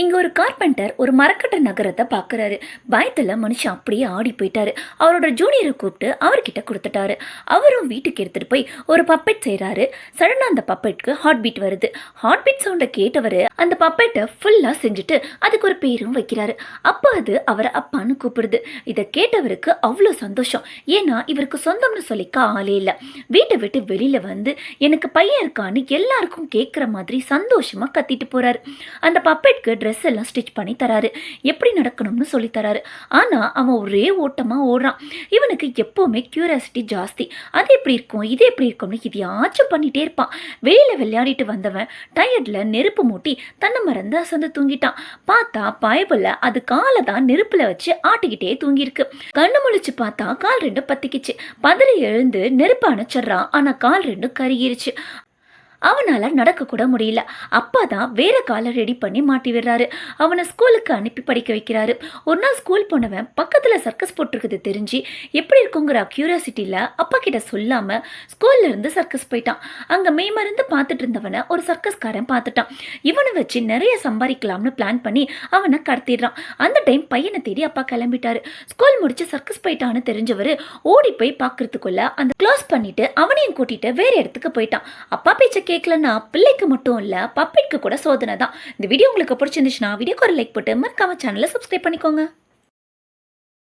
இங்கே ஒரு கார்பெண்டர் ஒரு மரக்கட்ட நகரத்தை பார்க்குறாரு பயத்தில் மனுஷன் அப்படியே ஆடி போயிட்டாரு. அவரோட ஜூனியரை கூப்பிட்டு அவர்கிட்ட கொடுத்துட்டாரு. அவரும் வீட்டுக்கு எடுத்துகிட்டு போய் ஒரு பப்பெட் செய்கிறாரு சடனாக அந்த பப்பெட்க்கு ஹார்ட் பீட் வருது. ஹார்ட் பீட் சவுண்டை கேட்டவர் அந்த பப்பெட்டை ஃபுல்லாக செஞ்சுட்டு அதுக்கு ஒரு பேரும் வைக்கிறாரு. அப்போ அது அவரை அப்பான்னு கூப்பிடுது. இதை கேட்டவருக்கு அவ்வளோ சந்தோஷம். ஏன்னா இவருக்கு சொந்தம்னு சொல்லிக்க ஆளே இல்லை. வீட்டை விட்டு வெளியில் வந்து எனக்கு பையன் இருக்கான்னு எல்லாருக்கும் கேட்குற மாதிரி சந்தோஷமாக கத்திட்டு போகிறாரு அந்த பப்பெட்க்கு ட்ரெஸ் எல்லாம் ஸ்டிச் பண்ணி தராரு. எப்படி நடக்கணும்னு சொல்லி தராரு. ஆனால் அவன் ஒரே ஓட்டமாக ஓடுறான். இவனுக்கு எப்போவுமே க்யூரியாசிட்டி ஜாஸ்தி. அது எப்படி இருக்கும் இது எப்படி இருக்கும்னு இதையாச்சும் பண்ணிகிட்டே இருப்பான். வெளியில் விளையாடிட்டு வந்தவன் டயர்டில் நெருப்பு மூட்டி தன்னை மறந்து அசந்து தூங்கிட்டான். பார்த்தா பயபுல அது காலை தான் நெருப்பில் வச்சு ஆட்டிக்கிட்டே தூங்கியிருக்கு. கண்ணு முழிச்சு பார்த்தா கால் ரெண்டும் பத்திக்கிச்சு. பதறி எழுந்து நெருப்பு அணைச்சிட்றான். ஆனால் கால் ரெண்டும் கருகிருச்சு. அவனால் நடக்கக்கூட முடியல. அப்பா தான் வேற காலை ரெடி பண்ணி மாட்டி விடுறாரு. அவனை ஸ்கூலுக்கு அனுப்பி படிக்க வைக்கிறாரு. ஒரு நாள் ஸ்கூல் போனவன் பக்கத்தில் சர்க்கஸ் போட்டிருக்குது தெரிஞ்சு எப்படி இருக்குங்கிற க்யூரியாசிட்டியில் அப்பா கிட்ட சொல்லாமல் ஸ்கூல்ல இருந்து சர்க்கஸ் போயிட்டான். அங்கே மெய்மருந்து பார்த்துட்டு இருந்தவனை ஒரு சர்க்கஸ்காரன் பார்த்துட்டான். இவனை வச்சு நிறைய சம்பாதிக்கலாம்னு பிளான் பண்ணி அவனை கடத்திடுறான். அந்த டைம் பையனை தேடி அப்பா கிளம்பிட்டாரு. ஸ்கூல் முடிச்சு சர்க்கஸ் போயிட்டான்னு தெரிஞ்சவர் ஓடி போய் பார்க்கறதுக்குள்ள அந்த க்ளோஸ் பண்ணிட்டு அவனையும் கூட்டிட்டு வேற இடத்துக்கு போயிட்டான். அப்பா பேச்ச கேட்கலன்னா பிள்ளைக்கு மட்டும் இல்லை பப்பிட்க்கு கூட சோதனை தான் இந்த வீடியோ உங்களுக்கு பிடிச்சிருந்துச்சுன்னா வீடியோக்கு ஒரு லைக் போட்டு மறக்காம சேனலை சப்ஸ்கிரைப் பண்ணிக்கோங்க.